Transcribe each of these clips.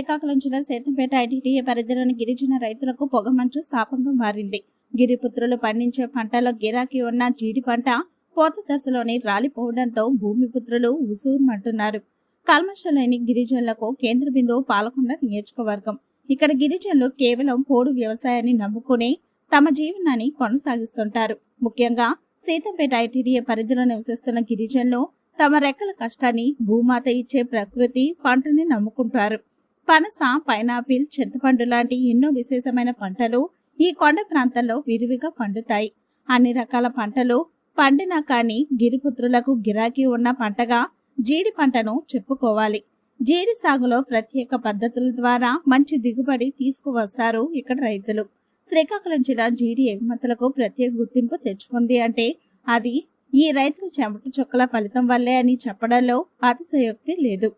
శ్రీకాకుళం జిల్లా సేతంపేట ఐటీడీఏ పరిధిలోని గిరిజన రైతులకు పొగమంచు శాపంగా మారింది. గిరిపుత్రులు పండించే పంటలో గిరాకీ ఉన్న జీడి పంట పోత దశలోని రాలిపోవడంతో భూమిపుత్రులు ఉసూరుమంటున్నారు. కల్మషం గిరిజనులకు కేంద్ర బిందువు పాలకొండ నియోజకవర్గం. ఇక్కడ గిరిజనులు కేవలం పోడు వ్యవసాయాన్ని నమ్ముకుని తమ జీవనాన్ని కొనసాగిస్తుంటారు. ముఖ్యంగా సీతంపేట ఐటీడీఏ పరిధిలో నివసిస్తున్న గిరిజనులు తమ రెక్కల కష్టాన్ని భూమాత ఇచ్చే ప్రకృతి పంటని నమ్ముకుంటారు. పనస పైనాపిల్ చింతపండు లాంటి ఎన్నో విశేషమైన పంటలు ఈ కొండ ప్రాంతంలో విరివిగా పండుతాయి. అన్ని రకాల పంటలు పండినా కానీ గిరిపుత్రులకు గిరాకీ ఉన్న పంటగా జీడి పంటను చెప్పుకోవాలి. జీడి సాగులో ప్రత్యేక పద్ధతుల ద్వారా మంచి దిగుబడి తీసుకువస్తారు ఇక్కడ రైతులు. శ్రీకాకుళం జిల్లా జీడి ఎగుమతులకు ప్రత్యేక గుర్తింపు తెచ్చుకుంది అంటే అది ఈ రైతుల చెమట చుక్కల ఫలితం వల్లే అని చెప్పడంలో అతిశయోక్తి లేదు.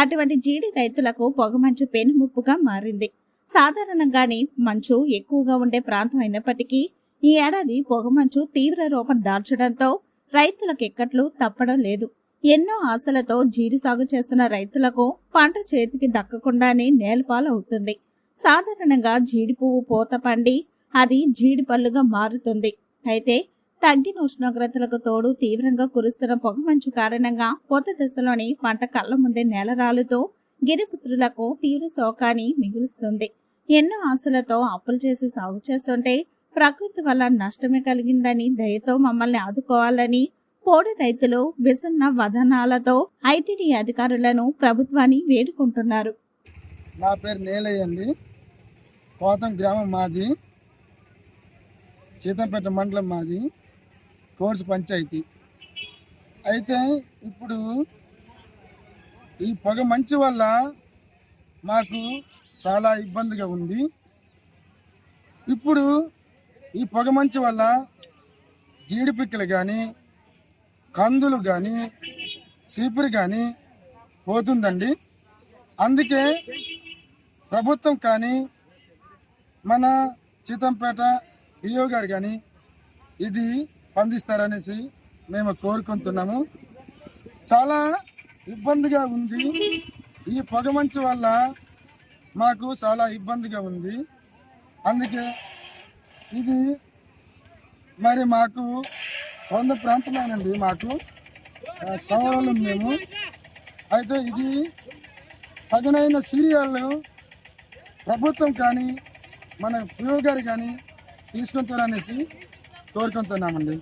అటువంటి జీడి రైతులకు పొగమంచు పెనుముప్పుగా మారింది. సాధారణంగానే మంచు ఎక్కువగా ఉండే ప్రాంతం అయినప్పటికీ ఈ ఏడాది పొగమంచు తీవ్ర రూపం దాల్చడంతో రైతులకు ఎక్కట్లు తప్పడం లేదు. ఎన్నో ఆశలతో జీడి సాగు చేస్తున్న రైతులకు పంట చేతికి దక్కకుండానే నేలపాలవుతుంది. సాధారణంగా జీడి పువ్వు పూత పండి అది జీడి పళ్ళుగా మారుతుంది. అయితే తగ్గిన ఉష్ణోగ్రతలకు తోడు తీవ్రంగా కురుస్తున్న పొగమంచు కారణంగా కొత్త దశలోని పంట కళ్ళ ముందే నేలరాలుతో గిరిపుత్రులకు తీవ్ర శోకాన్ని మిగులుస్తుంది. ఎన్నో ఆశలతో అప్పులు చేసి సాగు చేస్తుంటే ప్రకృతి వల్ల నష్టమే కలిగిందని దయతో మమ్మల్ని ఆదుకోవాలని పోడి రైతులు విసన్న వదనాలతో ఐటీడీ అధికారులను ప్రభుత్వాన్ని వేడుకుంటున్నారు. నా పేరు నేలయ్య అండి. కోతం గ్రామం మాది. సీతంపేట మండలం మాది. కోర్సు పంచాయతీ. అయితే ఇప్పుడు ఈ పొగ మంచు వల్ల మాకు చాలా ఇబ్బందిగా ఉంది. ఇప్పుడు ఈ పొగ మంచు వల్ల జీడిపిక్కలు కానీ కందులు కానీ సీపురు కానీ పోతుందండి. అందుకే ప్రభుత్వం కానీ మన సీతంపేట పిఓ గారు కానీ ఇది స్పందిస్తారనేసి మేము కోరుకుంటున్నాము. చాలా ఇబ్బందిగా ఉంది. ఈ పొగమంచు వల్ల మాకు చాలా ఇబ్బందిగా ఉంది. అందుకే ఇది మరి మాకు వంద ప్రాంతమేనండి మాకు. ఆ, సవరలు మేము. అయితే ఇది తగినైన సీరియళ్ళు ప్రభుత్వం కానీ మన పిఓ గారు కానీ తీసుకుంటారనేసి కోరుకుంటున్నామండి